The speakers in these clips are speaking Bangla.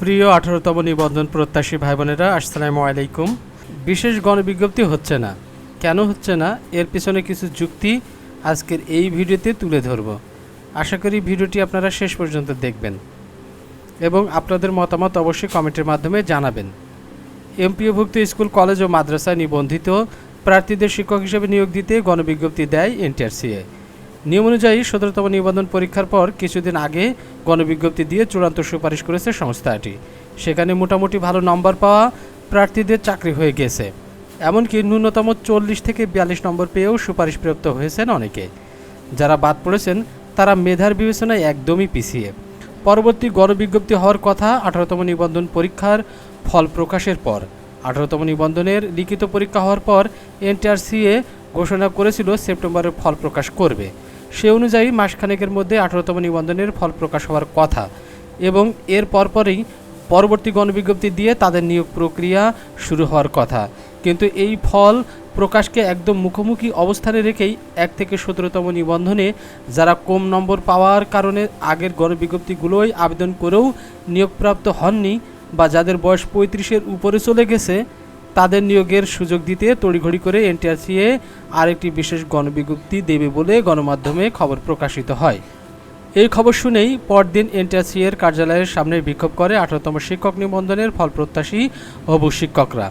প্রিয় আঠারোতম নিবন্ধন প্রত্যাশী ভাই বোনেরা আসসালামু আলাইকুম। বিশেষ গণবিজ্ঞপ্তি হচ্ছে না। কেন হচ্ছে না? এর পিছনে কিছু যুক্তি আজকের এই ভিডিওতে তুলে ধরব। আশা করি ভিডিওটি আপনারা শেষ পর্যন্ত দেখবেন এবং আপনাদের মতামত অবশ্যই কমেন্টের মাধ্যমে জানাবেন। এমপিওভুক্ত স্কুল, কলেজ ও মাদ্রাসায় নিবন্ধিত প্রার্থীদের শিক্ষক হিসেবে নিয়োগ দিতে গণবিজ্ঞপ্তি দেয় এনটিআরসিএ। নিয়ম অনুযায়ী সতেরোতম নিবন্ধন পরীক্ষার পর কিছুদিন আগে গণবিজ্ঞপ্তি দিয়ে চূড়ান্ত সুপারিশ করেছে সংস্থাটি। সেখানে মোটামুটি ভালো নম্বর পাওয়া প্রার্থীদের চাকরি হয়ে গেছে। এমনকি ন্যূনতম চল্লিশ থেকে বিয়াল্লিশ নম্বর পেয়েও সুপারিশপ্রাপ্ত হয়েছেন অনেকে। যারা বাদ পড়েছেন, তারা মেধার বিবেচনায় একদমই পিছিয়ে। পরবর্তী গণবিজ্ঞপ্তি হওয়ার কথা আঠারোতম নিবন্ধন পরীক্ষার ফল প্রকাশের পর। আঠারোতম নিবন্ধনের লিখিত পরীক্ষা হওয়ার পর এনটিআরসিএ ঘোষণা করেছিল সেপ্টেম্বরের ফল প্রকাশ করবে। সে অনুযায়ী মাসখানেকের মধ্যে আঠারোতম নিবন্ধনের ফল প্রকাশ হওয়ার কথা এবং এর পরপরই পরবর্তী গণবিজ্ঞপ্তি দিয়ে তাদের নিয়োগ প্রক্রিয়া শুরু হওয়ার কথা। কিন্তু এই ফল প্রকাশকে একদম মুখোমুখি অবস্থানে রেখেই এক থেকে সতেরোতম নিবন্ধনে যারা কম নম্বর পাওয়ার কারণে আগের গণবিজ্ঞপ্তিগুলোই আবেদন করেও নিয়োগপ্রাপ্ত হননি বা যাদের বয়স পঁয়ত্রিশের উপরে চলে গেছে তাদের নিয়োগের সুযোগ দিতে তড়িঘড়ি করে এনটিআরসিএ আরেকটি বিশেষ গণবিজ্ঞপ্তি দেবে বলে গণমাধ্যমে খবর প্রকাশিত হয়। এই খবর শুনেই পরদিন এনটিআরসিএর কার্যালয়ের সামনে বিক্ষোভ করে আঠারোতম শিক্ষক নিবন্ধনের ফল প্রত্যাশী হবু শিক্ষকরা।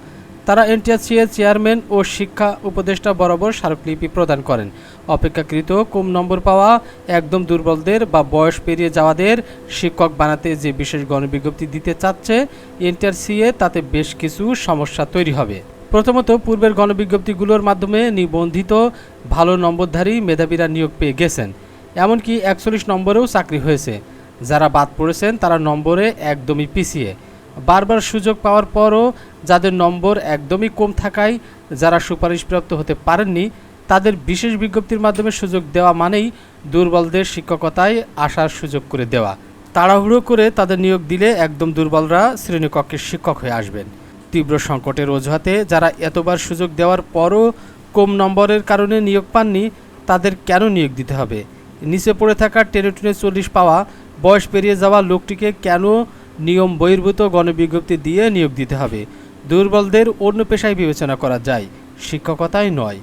তারা এনটিআরসি এর চেয়ারম্যান ও শিক্ষা উপদেষ্টা বরাবর স্মারকলিপি প্রদান করেন। অপেক্ষাকৃত কম নম্বর পাওয়া একদম দুর্বলদের বা বয়স পেরিয়ে যাওয়াদের শিক্ষক বানাতে যে বিশেষ গণবিজ্ঞপ্তি দিতে চাচ্ছে এনটিআরসিএ, তাতে বেশ কিছু সমস্যা তৈরি হবে। প্রথমত, পূর্বের গণবিজ্ঞপ্তিগুলোর মাধ্যমে নিবন্ধিত ভালো নম্বরধারী মেধাবীরা নিয়োগ পেয়ে গেছেন। এমনকি একচল্লিশ নম্বরেও চাকরি হয়েছে। যারা বাদ পড়েছেন, তারা নম্বরে একদমই পিছিয়ে। বারবার সুযোগ পাওয়ার পরও যাদের নম্বর একদমই কম থাকায় যারা সুপারিশপ্রাপ্ত হতে পারেননি, তাদের বিশেষ বিজ্ঞপ্তির মাধ্যমে সুযোগ দেওয়া মানেই দুর্বলদের শিক্ষকতায় আসার সুযোগ করে দেওয়া। তাড়াহুড়ো করে তাদের নিয়োগ দিলে একদম দুর্বলরা শ্রেণীকক্ষের শিক্ষক হয়ে আসবেন। তীব্র সংকটের অজুহাতে যারা এতবার সুযোগ দেওয়ার পরও কম নম্বরের কারণে নিয়োগ পাননি, তাদের কেন নিয়োগ দিতে হবে? নিচে পড়ে থাকা টেনে টুনে চল্লিশ পাওয়া, বয়স পেরিয়ে যাওয়া লোকটিকে কেন নিয়ম বহির্ভূত গণবিজ্ঞপ্তি দিয়ে নিয়োগ দিতে হবে। দুর্বলদের অন্য পেশায় বিবেচনা করা যায়। শিক্ষকতাই নয়।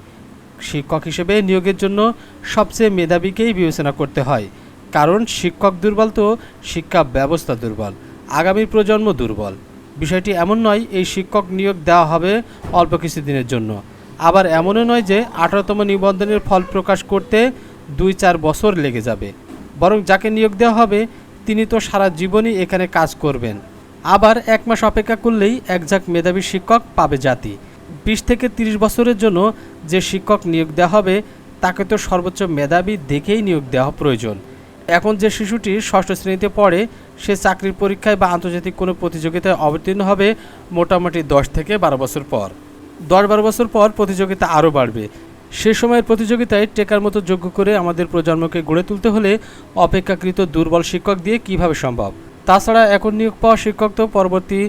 শিক্ষক হিসেবে নিয়োগের জন্য সবচেয়ে মেধাবীকেই বিবেচনা করতে হয়। কারণ শিক্ষক দুর্বল তো শিক্ষা ব্যবস্থা দুর্বল, আগামী প্রজন্ম দুর্বল। বিষয়টি এমন নয়, এই শিক্ষক নিয়োগ দেওয়া হবে অল্প কিছুদিনের জন্য। আবার এমনও নয় যে আঠারোতম নিবন্ধনের ফল প্রকাশ করতে দুই চার বছর লেগে যাবে। বরং যাকে নিয়োগ দেওয়া হবে তিনি তো সারা জীবনই এখানে কাজ করবেন। আবার এক মাস অপেক্ষা করলেই একঝাঁক মেধাবী শিক্ষক পাবে জাতি। বিশ থেকে তিরিশ বছরের জন্য যে শিক্ষক নিয়োগ দেওয়া হবে, তাকে তো সর্বোচ্চ মেধাবী দেখেই নিয়োগ দেওয়া প্রয়োজন। এখন যে শিশুটি ষষ্ঠ শ্রেণীতে পড়ে, সে চাকরির পরীক্ষায় বা আন্তর্জাতিক কোনো প্রতিযোগিতায় অবতীর্ণ হবে মোটামুটি দশ থেকে বারো বছর পর। দশ বারো বছর পর প্রতিযোগিতা আরও বাড়বে। সে সময়ের প্রতিযোগিতায় টেকার মতো যোগ্য করে আমাদের প্রজন্মকে গড়ে তুলতে হলে অপেক্ষাকৃত দুর্বল শিক্ষক দিয়ে কীভাবে সম্ভব? তাছাড়া এখন নিয়োগ পাওয়া শিক্ষক তো পরবর্তী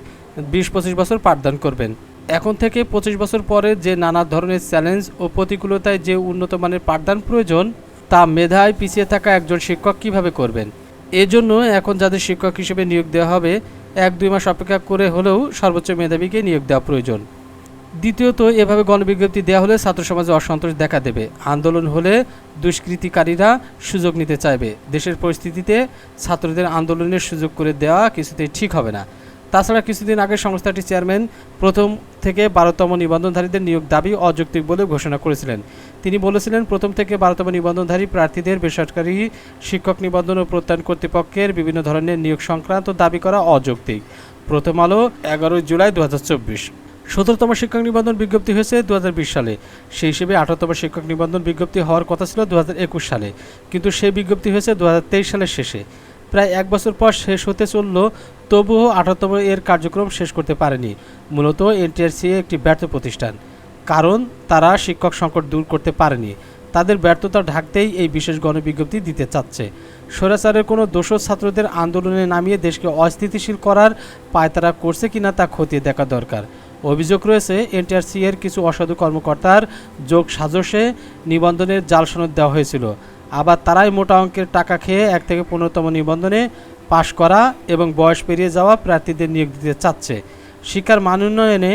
বিশ পঁচিশ বছর পাঠদান করবেন। এখন থেকে পঁচিশ বছর পরে যে নানা ধরনের চ্যালেঞ্জ ও প্রতিকূলতায় যে উন্নত মানের পাঠদান প্রয়োজন, তা মেধায় পিছিয়ে থাকা একজন শিক্ষক কীভাবে করবেন? এজন্য এখন যাদের শিক্ষক হিসেবে নিয়োগ দেওয়া হবে, এক দুই মাস অপেক্ষা করে হলেও সর্বোচ্চ মেধাবীকে নিয়োগ দেওয়া প্রয়োজন। দ্বিতীয়ত, এভাবে গণবিজ্ঞপ্তি দেওয়া হলে ছাত্র সমাজে অসন্তোষ দেখা দেবে। আন্দোলন হলে দুষ্কৃতিকারীরা সুযোগ নিতে চাইবে। দেশের পরিস্থিতিতে ছাত্রদের আন্দোলনের সুযোগ করে দেওয়া কিছুতেই ঠিক হবে না। তাছাড়া কিছুদিন আগে সংস্থাটির চেয়ারম্যান প্রথম থেকে বারোতম নিবন্ধনধারীদের নিয়োগ দাবি অযৌক্তিক বলে ঘোষণা করেছিলেন। তিনি বলেছিলেন, প্রথম থেকে বারোতম নিবন্ধনধারী প্রার্থীদের বেসরকারি শিক্ষক নিবন্ধন ও প্রত্যয়ন কর্তৃপক্ষের বিভিন্ন ধরনের নিয়োগ সংক্রান্ত দাবি করা অযৌক্তিক। প্রথম আলো, এগারোই জুলাই দু হাজার চব্বিশ। সতেরোতম শিক্ষক নিবন্ধন বিজ্ঞপ্তি হয়েছে দু হাজার বিশ সালে। সেই হিসেবে আঠারোতম শিক্ষক নিবন্ধন বিজ্ঞপ্তি হওয়ার কথা ছিল দু হাজার একুশ সালে, কিন্তু সেই বিজ্ঞপ্তি হয়েছে দুহাজার তেইশ সালের শেষে। প্রায় এক বছর পর শেষ হতে চলল, তবুও আঠারোতম এর কার্যক্রম শেষ করতে পারেনি, মূলত এনটিআরসি একটি ব্যর্থ প্রতিষ্ঠান। কারণ তারা শিক্ষক সংকট দূর করতে পারেনি, তাদের ব্যর্থতা ঢাকতেই এই বিশেষ গণবিজ্ঞপ্তি দিতে চাচ্ছে। স্বৈরাচারের কোনো দোষর ছাত্রদের আন্দোলনে নামিয়ে দেশকে অস্থিতিশীল করার পায়তারা করছে কিনা তা খতিয়ে দেখা দরকার। অভিযোগ রয়েছে, এনটিআরসি এর কিছু অসাধু কর্মকর্তার যোগ সাজসে নিবন্ধনের জাল সনদ দেওয়া হয়েছিল। আবার তারাই মোটা অঙ্কের টাকা খেয়ে এক থেকে পনেরোতম নিবন্ধনে পাশ করা এবং বয়স পেরিয়ে যাওয়া প্রার্থীদের নিয়োগ দিতে চাচ্ছে। শিক্ষার মান উন্নয়নে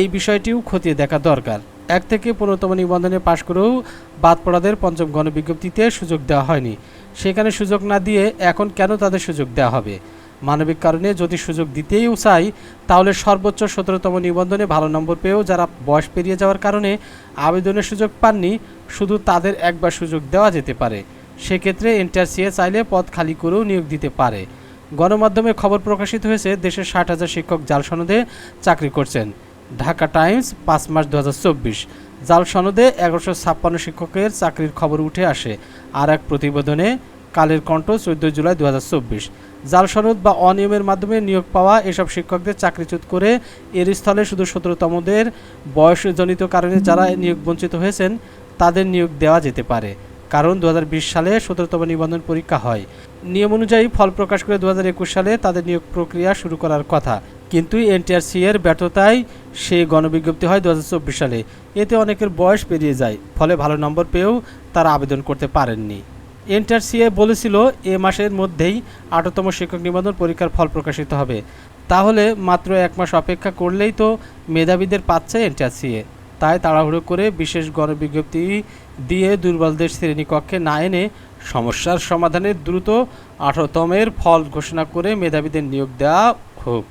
এই বিষয়টিও খতিয়ে দেখা দরকার। এক থেকে পনেরোতম নিবন্ধনে পাশ করেও বাদ পড়াদের পঞ্চম গণবিজ্ঞপ্তিতে সুযোগ দেওয়া হয়নি। সেখানে সুযোগ না দিয়ে এখন কেন তাদের সুযোগ দেওয়া হবে? মানবিক কারণে যদি সুযোগ দিতেই চাই, তাহলে সর্বোচ্চ সতেরোতম নিবন্ধনে ভালো নম্বর পেয়েও যারা বয়স পেরিয়ে যাওয়ার কারণে আবেদনের সুযোগ পাননি, শুধু তাদের একবার সুযোগ দেওয়া যেতে পারে। সেক্ষেত্রে এনটিআরসিএ চাইলে পদ খালি করেও নিয়োগ দিতে পারে। গণমাধ্যমে খবর প্রকাশিত হয়েছে, দেশের ষাট হাজার শিক্ষক জাল সনদে চাকরি করছেন। ঢাকা টাইমস, পাঁচ মার্চ দু হাজার চব্বিশ। জাল সনদে এগারোশো ছাপ্পান্ন শিক্ষকের চাকরির খবর উঠে আসে। আর এক প্রতিবেদনে কালের কণ্ঠ চোদ্দোই জুলাই দু হাজার চব্বিশ। জাল সনদ বা অনিয়মের মাধ্যমে নিয়োগ পাওয়া এসব শিক্ষকদের চাকরিচ্যুত করে এর স্থলে শুধু সতেরোতমদের বয়সজনিত কারণে যারা নিয়োগ বঞ্চিত হয়েছেন, তাদের নিয়োগ দেওয়া যেতে পারে। কারণ দু হাজার বিশ সালে সতেরোতম নিবন্ধন পরীক্ষা হয়। নিয়ম অনুযায়ী ফল প্রকাশ করে দু হাজার একুশ সালে তাদের নিয়োগ প্রক্রিয়া শুরু করার কথা। কিন্তু এনটিআরসি এর ব্যর্থতায় সেই গণবিজ্ঞপ্তি হয় দু হাজার চব্বিশ সালে। এতে অনেকের বয়স পেরিয়ে যায়, ফলে ভালো নম্বর পেয়েও তারা আবেদন করতে পারেননি। এনটিআরসিএ বলেছিল এ মাসের মধ্যেই আটতম শিক্ষক নিবন্ধন পরীক্ষার ফল প্রকাশিত হবে। তাহলে মাত্র এক মাস অপেক্ষা করলেই তো মেধাবীদের পাচ্ছে এনটিআরসিএ তাই তাড়াহুড়ো করে বিশেষ গণবিজ্ঞপ্তি দিয়ে দুর্বলদের শ্রেণীকক্ষে না এনে সমস্যার সমাধানে দ্রুত আঠারোতমের ফল ঘোষণা করে মেধাবীদের নিয়োগ দেওয়া হোক।